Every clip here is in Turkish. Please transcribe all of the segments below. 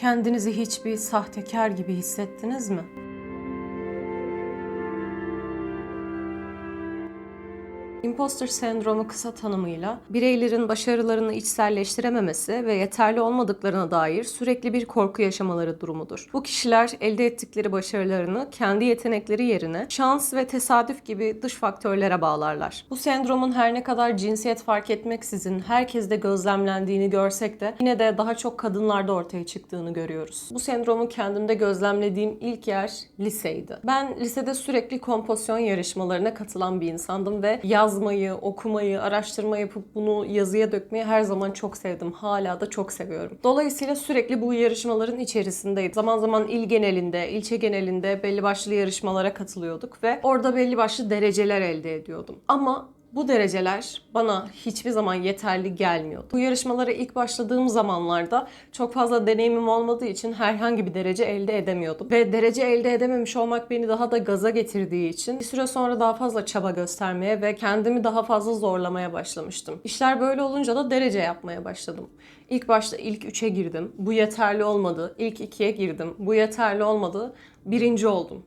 Kendinizi hiçbir sahtekar gibi hissettiniz mi? Imposter sendromu kısa tanımıyla bireylerin başarılarını içselleştirememesi ve yeterli olmadıklarına dair sürekli bir korku yaşamaları durumudur. Bu kişiler elde ettikleri başarılarını kendi yetenekleri yerine şans ve tesadüf gibi dış faktörlere bağlarlar. Bu sendromun her ne kadar cinsiyet fark etmeksizin herkeste gözlemlendiğini görsek de yine de daha çok kadınlarda ortaya çıktığını görüyoruz. Bu sendromu kendimde gözlemlediğim ilk yer liseydi. Ben lisede sürekli kompozisyon yarışmalarına katılan bir insandım ve yazmayı, okumayı, araştırma yapıp bunu yazıya dökmeyi her zaman çok sevdim. Hala da çok seviyorum. Dolayısıyla sürekli bu yarışmaların içerisindeydim. Zaman zaman il genelinde, ilçe genelinde belli başlı yarışmalara katılıyorduk ve orada belli başlı dereceler elde ediyordum. Ama bu dereceler bana hiçbir zaman yeterli gelmiyordu. Bu yarışmalara ilk başladığım zamanlarda çok fazla deneyimim olmadığı için herhangi bir derece elde edemiyordum. Ve derece elde edememiş olmak beni daha da gaza getirdiği için bir süre sonra daha fazla çaba göstermeye ve kendimi daha fazla zorlamaya başlamıştım. İşler böyle olunca da derece yapmaya başladım. İlk başta ilk 3'e girdim. Bu yeterli olmadı. İlk 2'ye girdim. Bu yeterli olmadı. Birinci oldum.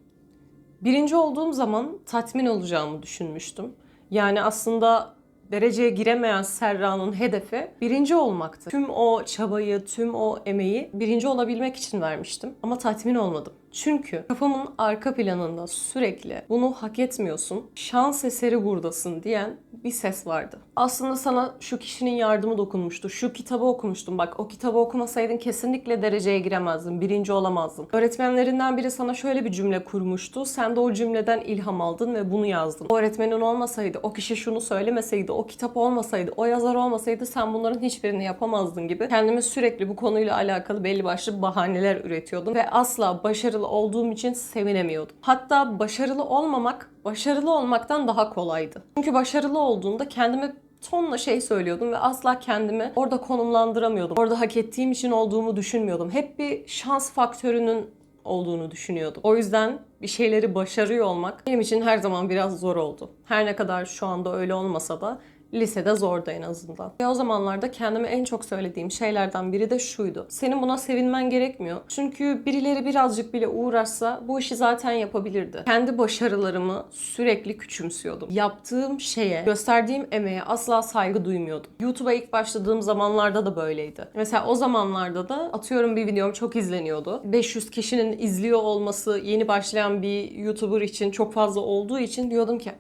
Birinci olduğum zaman tatmin olacağımı düşünmüştüm. Yani aslında dereceye giremeyen Serra'nın hedefi birinci olmaktı. Tüm o çabayı, tüm o emeği birinci olabilmek için vermiştim. Ama tatmin olmadım. Çünkü kafamın arka planında sürekli bunu hak etmiyorsun, şans eseri buradasın diyen bir ses vardı. Aslında sana şu kişinin yardımı dokunmuştu, şu kitabı okumuştum. Bak o kitabı okumasaydın kesinlikle dereceye giremezdin, birinci olamazdın. Öğretmenlerinden biri sana şöyle bir cümle kurmuştu. Sen de o cümleden ilham aldın ve bunu yazdın. O öğretmenin olmasaydı, o kişi şunu söylemeseydi, o kitap olmasaydı, o yazar olmasaydı sen bunların hiçbirini yapamazdın gibi. Kendime sürekli bu konuyla alakalı belli başlı bahaneler üretiyordum ve asla başarılı olduğum için sevinemiyordum. Hatta başarılı olmamak başarılı olmaktan daha kolaydı. Çünkü başarılı olduğunda kendime tonla şey söylüyordum ve asla kendimi orada konumlandıramıyordum. Orada hak ettiğim için olduğumu düşünmüyordum. Hep bir şans faktörünün olduğunu düşünüyordum. O yüzden bir şeyleri başarıyor olmak benim için her zaman biraz zor oldu. Her ne kadar şu anda öyle olmasa da lisede zordu en azından. Ve o zamanlarda kendime en çok söylediğim şeylerden biri de şuydu. Senin buna sevinmen gerekmiyor. Çünkü birileri birazcık bile uğraşsa bu işi zaten yapabilirdi. Kendi başarılarımı sürekli küçümsüyordum. Yaptığım şeye, gösterdiğim emeğe asla saygı duymuyordum. YouTube'a ilk başladığım zamanlarda da böyleydi. Mesela o zamanlarda da atıyorum bir videom çok izleniyordu. 500 kişinin izliyor olması yeni başlayan bir YouTuber için çok fazla olduğu için diyordum ki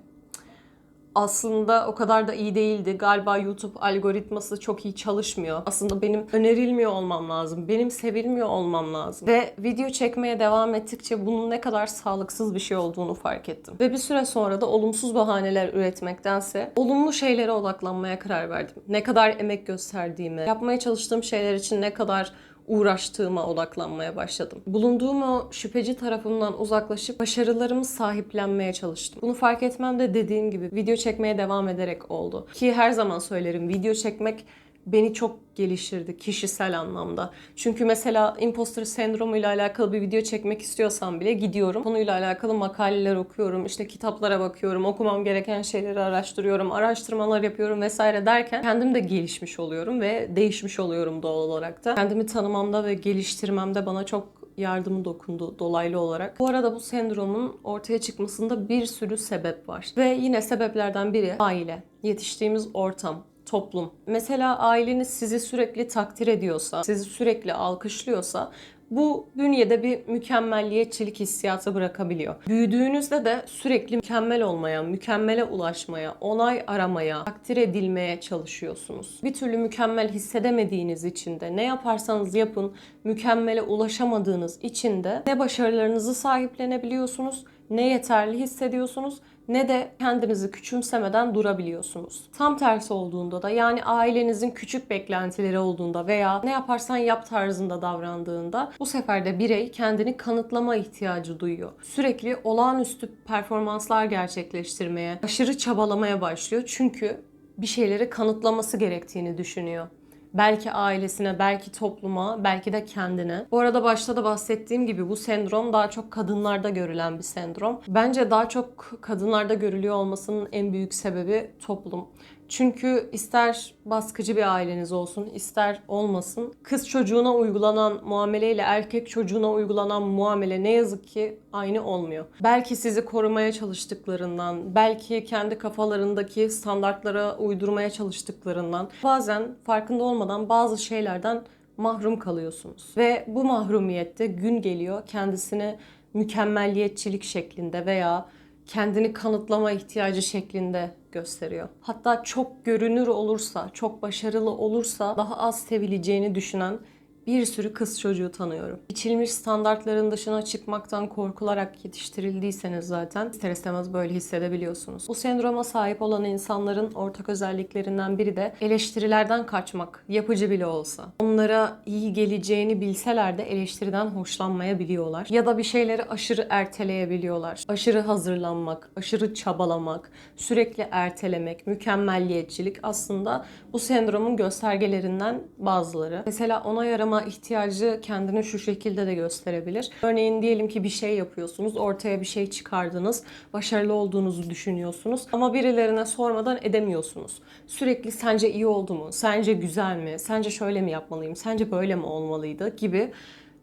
aslında o kadar da iyi değildi. Galiba YouTube algoritması çok iyi çalışmıyor. Aslında benim önerilmiyor olmam lazım. Benim sevilmiyor olmam lazım. Ve video çekmeye devam ettikçe bunun ne kadar sağlıksız bir şey olduğunu fark ettim. Ve bir süre sonra da olumsuz bahaneler üretmektense olumlu şeylere odaklanmaya karar verdim. Ne kadar emek gösterdiğimi, yapmaya çalıştığım şeyler için ne kadar uğraştığıma odaklanmaya başladım. Bulunduğum o şüpheci tarafımdan uzaklaşıp başarılarımı sahiplenmeye çalıştım. Bunu fark etmem de dediğim gibi video çekmeye devam ederek oldu. Ki her zaman söylerim video çekmek beni çok geliştirdi kişisel anlamda. Çünkü mesela imposter sendromu ile alakalı bir video çekmek istiyorsam bile gidiyorum. Konuyla alakalı makaleler okuyorum, işte kitaplara bakıyorum, okumam gereken şeyleri araştırıyorum, araştırmalar yapıyorum vesaire derken kendim de gelişmiş oluyorum ve değişmiş oluyorum doğal olarak da. Kendimi tanımamda ve geliştirmemde bana çok yardımı dokundu dolaylı olarak. Bu arada bu sendromun ortaya çıkmasında bir sürü sebep var. Ve yine sebeplerden biri aile, yetiştiğimiz ortam, toplum. Mesela aileniz sizi sürekli takdir ediyorsa, sizi sürekli alkışlıyorsa bu bünyede bir mükemmelliyetçilik hissiyatı bırakabiliyor. Büyüdüğünüzde de sürekli mükemmel olmaya, mükemmele ulaşmaya, onay aramaya, takdir edilmeye çalışıyorsunuz. Bir türlü mükemmel hissedemediğiniz için de ne yaparsanız yapın mükemmele ulaşamadığınız için de ne başarılarınızı sahiplenebiliyorsunuz ne yeterli hissediyorsunuz ne de kendinizi küçümsemeden durabiliyorsunuz. Tam tersi olduğunda da yani ailenizin küçük beklentileri olduğunda veya ne yaparsan yap tarzında davrandığında bu sefer de birey kendini kanıtlama ihtiyacı duyuyor. Sürekli olağanüstü performanslar gerçekleştirmeye, aşırı çabalamaya başlıyor. Çünkü bir şeyleri kanıtlaması gerektiğini düşünüyor. Belki ailesine, belki topluma, belki de kendine. Bu arada başta da bahsettiğim gibi bu sendrom daha çok kadınlarda görülen bir sendrom. Bence daha çok kadınlarda görülüyor olmasının en büyük sebebi toplum. Çünkü ister baskıcı bir aileniz olsun, ister olmasın, kız çocuğuna uygulanan muameleyle erkek çocuğuna uygulanan muamele ne yazık ki aynı olmuyor. Belki sizi korumaya çalıştıklarından, belki kendi kafalarındaki standartlara uydurmaya çalıştıklarından, bazen farkında olmadan bazı şeylerden mahrum kalıyorsunuz. Ve bu mahrumiyette gün geliyor kendisini mükemmelliyetçilik şeklinde veya kendini kanıtlama ihtiyacı şeklinde gösteriyor. Hatta çok görünür olursa, çok başarılı olursa daha az sevileceğini düşünen bir sürü kız çocuğu tanıyorum. İçilmiş standartların dışına çıkmaktan korkularak yetiştirildiyseniz zaten ister istemez böyle hissedebiliyorsunuz. Bu sendroma sahip olan insanların ortak özelliklerinden biri de eleştirilerden kaçmak, yapıcı bile olsa. Onlara iyi geleceğini bilseler de eleştiriden hoşlanmayabiliyorlar. Ya da bir şeyleri aşırı erteleyebiliyorlar. Aşırı hazırlanmak, aşırı çabalamak, sürekli ertelemek, mükemmelliyetçilik aslında bu sendromun göstergelerinden bazıları. Mesela ona yarama ihtiyacı kendini şu şekilde de gösterebilir. Örneğin diyelim ki bir şey yapıyorsunuz, ortaya bir şey çıkardınız, başarılı olduğunuzu düşünüyorsunuz ama birilerine sormadan edemiyorsunuz. Sürekli sence iyi oldu mu? Sence güzel mi? Sence şöyle mi yapmalıyım? Sence böyle mi olmalıydı? gibi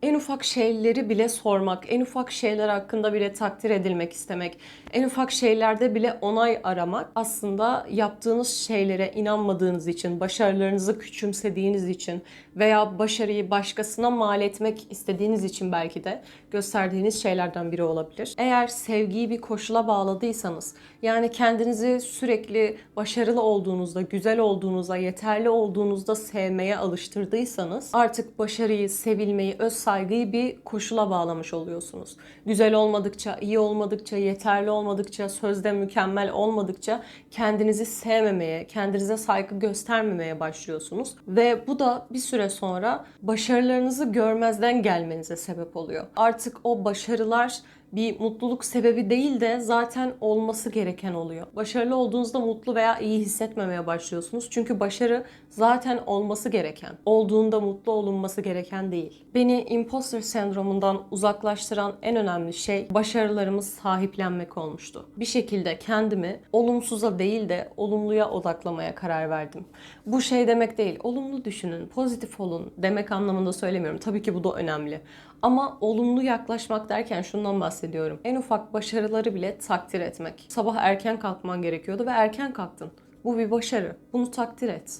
en ufak şeyleri bile sormak, en ufak şeyler hakkında bile takdir edilmek istemek, en ufak şeylerde bile onay aramak aslında yaptığınız şeylere inanmadığınız için, başarılarınızı küçümsediğiniz için veya başarıyı başkasına mal etmek istediğiniz için belki de gösterdiğiniz şeylerden biri olabilir. Eğer sevgiyi bir koşula bağladıysanız, yani kendinizi sürekli başarılı olduğunuzda, güzel olduğunuzda, yeterli olduğunuzda sevmeye alıştırdıysanız artık başarıyı, sevilmeyi, öz saygıyı bir koşula bağlamış oluyorsunuz. Güzel olmadıkça, iyi olmadıkça, yeterli olmadıkça, sözde mükemmel olmadıkça kendinizi sevmemeye, kendinize saygı göstermemeye başlıyorsunuz. Ve bu da bir süre sonra başarılarınızı görmezden gelmenize sebep oluyor. Artık o başarılar bir mutluluk sebebi değil de zaten olması gereken oluyor. Başarılı olduğunuzda mutlu veya iyi hissetmemeye başlıyorsunuz. Çünkü başarı zaten olması gereken, olduğunda mutlu olunması gereken değil. Beni imposter sendromundan uzaklaştıran en önemli şey başarılarımı sahiplenmek olmuştu. Bir şekilde kendimi olumsuza değil de olumluya odaklamaya karar verdim. Bu şey demek değil, olumlu düşünün, pozitif olun demek anlamında söylemiyorum. Tabii ki bu da önemli. Ama olumlu yaklaşmak derken şundan bahsediyorum. En ufak başarıları bile takdir etmek. Sabah erken kalkman gerekiyordu ve erken kalktın. Bu bir başarı. Bunu takdir et.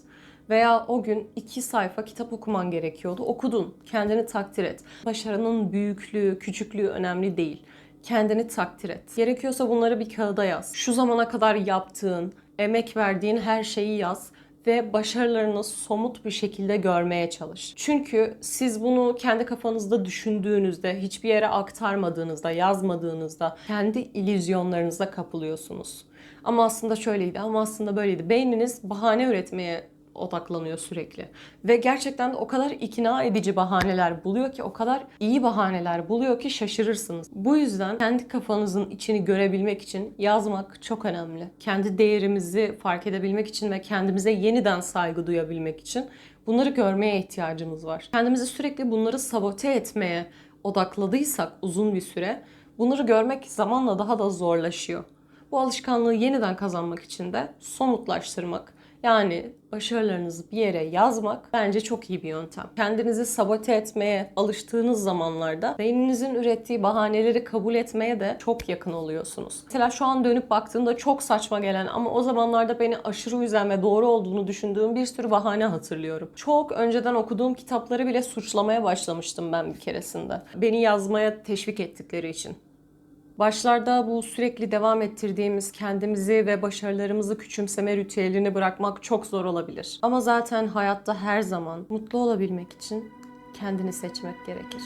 Veya o gün iki sayfa kitap okuman gerekiyordu. Okudun. Kendini takdir et. Başarının büyüklüğü, küçüklüğü önemli değil. Kendini takdir et. Gerekiyorsa bunları bir kağıda yaz. Şu zamana kadar yaptığın, emek verdiğin her şeyi yaz ve başarılarını somut bir şekilde görmeye çalış. Çünkü siz bunu kendi kafanızda düşündüğünüzde, hiçbir yere aktarmadığınızda, yazmadığınızda kendi illüzyonlarınıza kapılıyorsunuz. Ama aslında şöyleydi, ama aslında böyleydi. Beyniniz bahane üretmeye odaklanıyor sürekli. Ve gerçekten de o kadar ikna edici bahaneler buluyor ki, o kadar iyi bahaneler buluyor ki şaşırırsınız. Bu yüzden kendi kafanızın içini görebilmek için yazmak çok önemli. Kendi değerimizi fark edebilmek için ve kendimize yeniden saygı duyabilmek için bunları görmeye ihtiyacımız var. Kendimizi sürekli bunları sabote etmeye odakladıysak uzun bir süre bunları görmek zamanla daha da zorlaşıyor. Bu alışkanlığı yeniden kazanmak için de somutlaştırmak, yani başarılarınızı bir yere yazmak bence çok iyi bir yöntem. Kendinizi sabote etmeye alıştığınız zamanlarda beyninizin ürettiği bahaneleri kabul etmeye de çok yakın oluyorsunuz. Mesela şu an dönüp baktığımda çok saçma gelen ama o zamanlarda beni aşırı üzen ve doğru olduğunu düşündüğüm bir sürü bahane hatırlıyorum. Çok önceden okuduğum kitapları bile suçlamaya başlamıştım ben bir keresinde. Beni yazmaya teşvik ettikleri için. Başlarda bu sürekli devam ettirdiğimiz kendimizi ve başarılarımızı küçümseme ritüelini bırakmak çok zor olabilir. Ama zaten hayatta her zaman mutlu olabilmek için kendini seçmek gerekir.